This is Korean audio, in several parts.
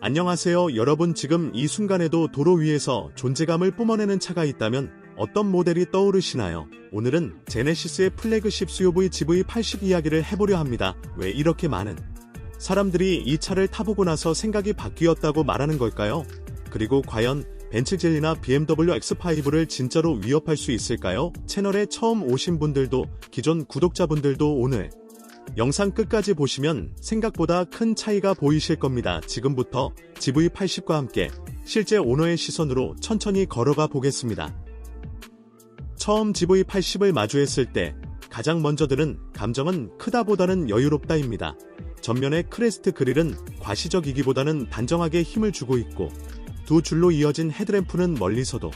안녕하세요 여러분 지금 이 순간에도 도로 위에서 존재감을 뿜어내는 차가 있다면 어떤 모델이 떠오르시나요? 오늘은 제네시스의 플래그십 SUV GV80 이야기를 해보려 합니다. 왜 이렇게 많은 사람들이 이 차를 타보고 나서 생각이 바뀌었다고 말하는 걸까요? 그리고 과연 벤츠젤리나 BMW X5를 진짜로 위협할 수 있을까요? 채널에 처음 오신 분들도 기존 구독자분들도 오늘 영상 끝까지 보시면 생각보다 큰 차이가 보이실 겁니다. 지금부터 GV80과 함께 실제 오너의 시선으로 천천히 걸어가 보겠습니다. 처음 GV80을 마주했을 때 가장 먼저 드는 감정은 크다보다는 여유롭다입니다. 전면의 크레스트 그릴은 과시적이기보다는 단정하게 힘을 주고 있고 두 줄로 이어진 헤드램프는 멀리서도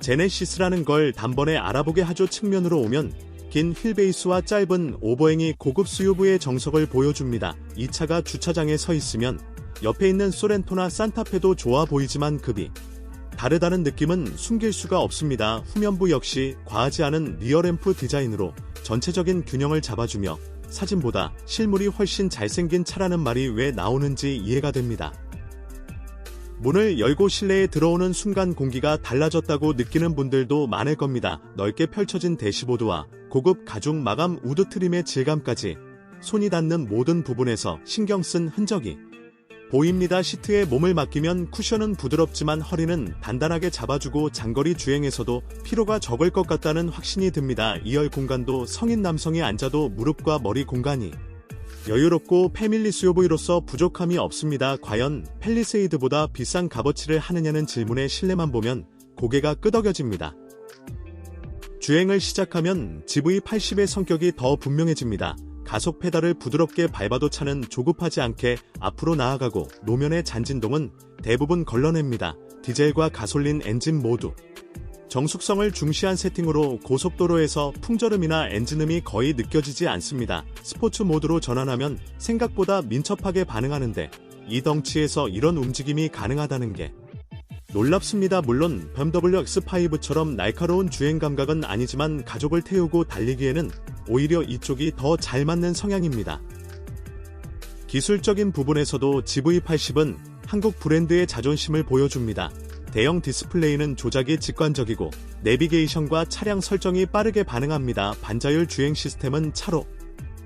제네시스라는 걸 단번에 알아보게 하죠 측면으로 오면 긴 휠베이스와 짧은 오버행이 고급 SUV의 정석을 보여줍니다. 이 차가 주차장에 서 있으면 옆에 있는 소렌토나 산타페도 좋아 보이지만 급이 다르다는 느낌은 숨길 수가 없습니다. 후면부 역시 과하지 않은 리어램프 디자인으로 전체적인 균형을 잡아주며 사진보다 실물이 훨씬 잘생긴 차라는 말이 왜 나오는지 이해가 됩니다. 문을 열고 실내에 들어오는 순간 공기가 달라졌다고 느끼는 분들도 많을 겁니다. 넓게 펼쳐진 대시보드와 고급 가죽 마감 우드 트림의 질감까지 손이 닿는 모든 부분에서 신경 쓴 흔적이 보입니다. 시트에 몸을 맡기면 쿠션은 부드럽지만 허리는 단단하게 잡아주고 장거리 주행에서도 피로가 적을 것 같다는 확신이 듭니다. 2열 공간도 성인 남성이 앉아도 무릎과 머리 공간이 여유롭고 패밀리 SUV로서 부족함이 없습니다. 과연 펠리세이드보다 비싼 값어치를 하느냐는 질문에 실내만 보면 고개가 끄덕여집니다. 주행을 시작하면 GV80의 성격이 더 분명해집니다. 가속 페달을 부드럽게 밟아도 차는 조급하지 않게 앞으로 나아가고 노면의 잔진동은 대부분 걸러냅니다. 디젤과 가솔린 엔진 모두 정숙성을 중시한 세팅으로 고속도로에서 풍절음이나 엔진음이 거의 느껴지지 않습니다. 스포츠 모드로 전환하면 생각보다 민첩하게 반응하는데 이 덩치에서 이런 움직임이 가능하다는 게 놀랍습니다. 물론 BMW X5처럼 날카로운 주행 감각은 아니지만 가족을 태우고 달리기에는 오히려 이쪽이 더 잘 맞는 성향입니다. 기술적인 부분에서도 GV80은 한국 브랜드의 자존심을 보여줍니다. 대형 디스플레이는 조작이 직관적이고 내비게이션과 차량 설정이 빠르게 반응합니다. 반자율 주행 시스템은 차로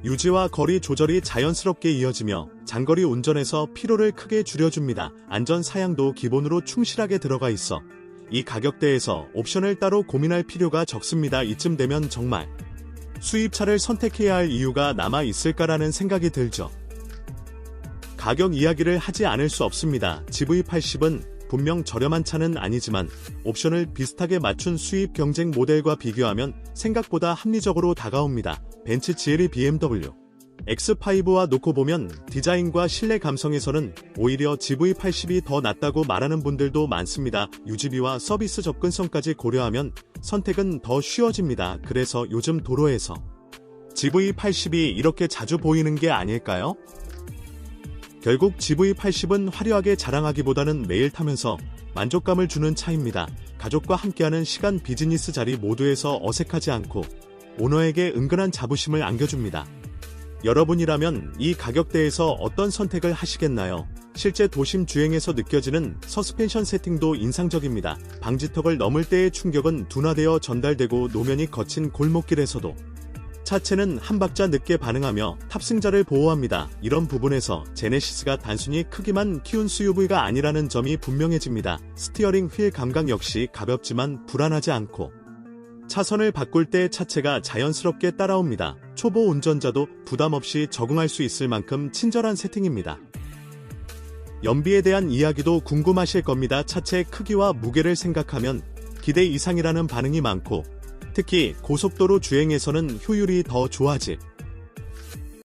유지와 거리 조절이 자연스럽게 이어지며 장거리 운전에서 피로를 크게 줄여줍니다. 안전 사양도 기본으로 충실하게 들어가 있어 이 가격대에서 옵션을 따로 고민할 필요가 적습니다. 이쯤 되면 정말 수입차를 선택해야 할 이유가 남아 있을까라는 생각이 들죠. 가격 이야기를 하지 않을 수 없습니다. GV80은 분명 저렴한 차는 아니지만 옵션을 비슷하게 맞춘 수입 경쟁 모델과 비교하면 생각보다 합리적으로 다가옵니다. 벤츠 GLE BMW X5와 놓고 보면 디자인과 실내 감성에서는 오히려 GV80이 더 낫다고 말하는 분들도 많습니다. 유지비와 서비스 접근성까지 고려하면 선택은 더 쉬워집니다. 그래서 요즘 도로에서 GV80이 이렇게 자주 보이는 게 아닐까요? 결국 GV80은 화려하게 자랑하기보다는 매일 타면서 만족감을 주는 차입니다. 가족과 함께하는 시간 비즈니스 자리 모두에서 어색하지 않고 오너에게 은근한 자부심을 안겨줍니다. 여러분이라면 이 가격대에서 어떤 선택을 하시겠나요? 실제 도심 주행에서 느껴지는 서스펜션 세팅도 인상적입니다. 방지턱을 넘을 때의 충격은 둔화되어 전달되고 노면이 거친 골목길에서도 차체는 한 박자 늦게 반응하며 탑승자를 보호합니다. 이런 부분에서 제네시스가 단순히 크기만 키운 SUV가 아니라는 점이 분명해집니다. 스티어링 휠 감각 역시 가볍지만 불안하지 않고 차선을 바꿀 때 차체가 자연스럽게 따라옵니다. 초보 운전자도 부담 없이 적응할 수 있을 만큼 친절한 세팅입니다. 연비에 대한 이야기도 궁금하실 겁니다. 차체의 크기와 무게를 생각하면 기대 이상이라는 반응이 많고 특히 고속도로 주행에서는 효율이 더 좋아질